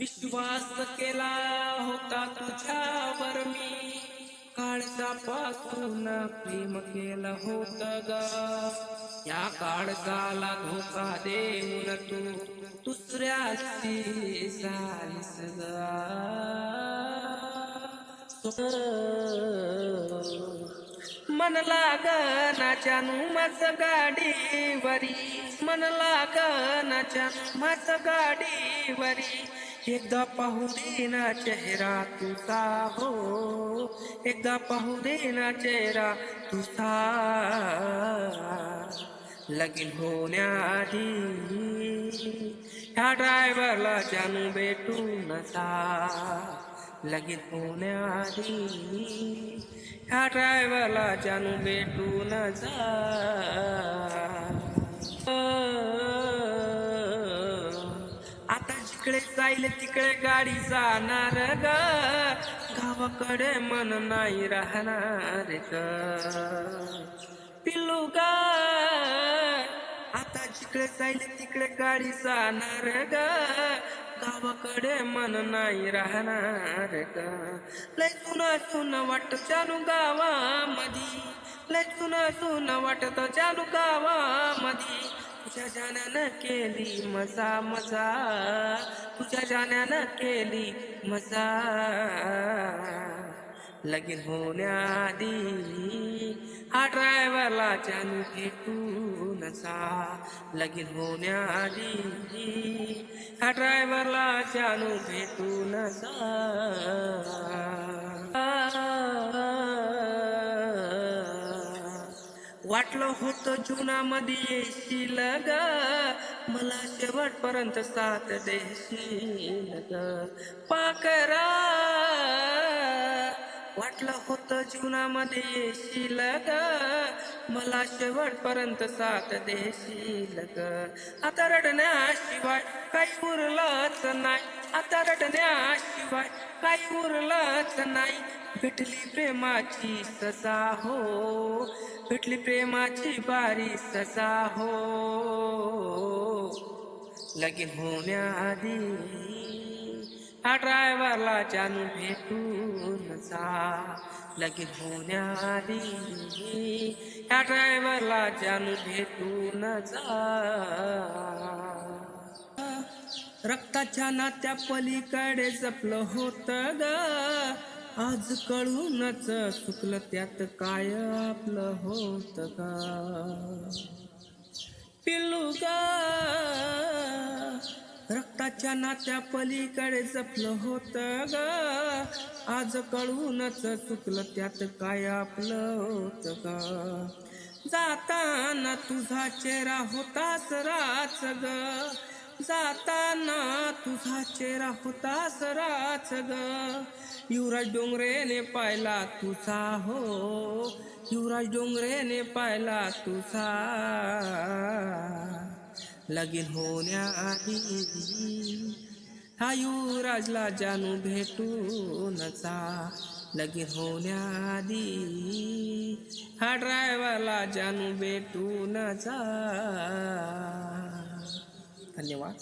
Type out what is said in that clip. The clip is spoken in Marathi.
विश्वास केला होता तुझ्यावर मी. काळजापासून प्रेम केलं होत ग. या काळजाला धोका देऊन तू दुसऱ्याची झालीस ग. मन लागनाच्या मज गाडीवरी. मन लागनाच्या मज गाडीवरी. एकदा पाहू दे ना चेहरा तुझा हो. एकदा पाहू दे ना चेहरा तुझा. लगीन होण्याआधी ह्या ड्रायव्हरला जानू भेटू नसा लगीन होण्याआधी ह्या ड्रायव्हरला जानू भेटू नसा जाईल तिकडे गाडी जाणार ग. गावाकडे मन नाही राहणार ग पिल्लू ग. आता जिकडे जाईल तिकडे गाडी जाणार ग. गावाकडे मन नाही राहणार ग लय सुना सुन वाटत जानू गावामधी. लय सुना सुन वाटत जानू गावामधी. तुझ्या जाण्यानं केली मजा मजा. तुझ्या जाण्यानं केली मजा. लगीन होण्याआधी हा ड्रायव्हरला जानू भेटून जा लगीन होण्याआधी हा ड्रायव्हरला जानू भेटून जा वाटलं होतं जीवनामध्ये येशील ग मला शेवटपर्यंत साथ देशील ग पाकरा. वाटलं होतं जीवनामध्ये येशील ग मला शेवटपर्यंत साथ देशील ग. आता रडण्याशिवाय काही उरलंच नाही. आता रडण्याशिवाय काही उरलंच नाही. भेटली प्रेमाची सजा हो. भेटली प्रेमाची बारी सजा हो. लगीन होण्याआधी ह्या ड्रायव्हरला जानू भेटून जा लगीन होण्याआधी ह्या ड्रायव्हरला जानू भेटून जा रक्ताच्या नात्या पलीकडे जपलं होतं ग. आज कळूनच चुकलं त्यात काय आपलं होत का पिल्लू ग. रक्ताच्या नात्या पलीकडे जपलं होतं ग. आज कळूनच चुकलं त्यात काय आपलं होत ग. जाताना तुझा चेहरा होतास राच ग. जाताना तुझा चेहरा होतास राच ग. युवराज डोंगरेने पाहिला तुझा हो. युवराज डोंगरेने पाहिला तुझा. लगीन होण्याआधी हा युवराजला जानू भेटून जा लगीन होण्याआधी हा ड्रायव्हरला जानू भेटून जा धन्यवाद.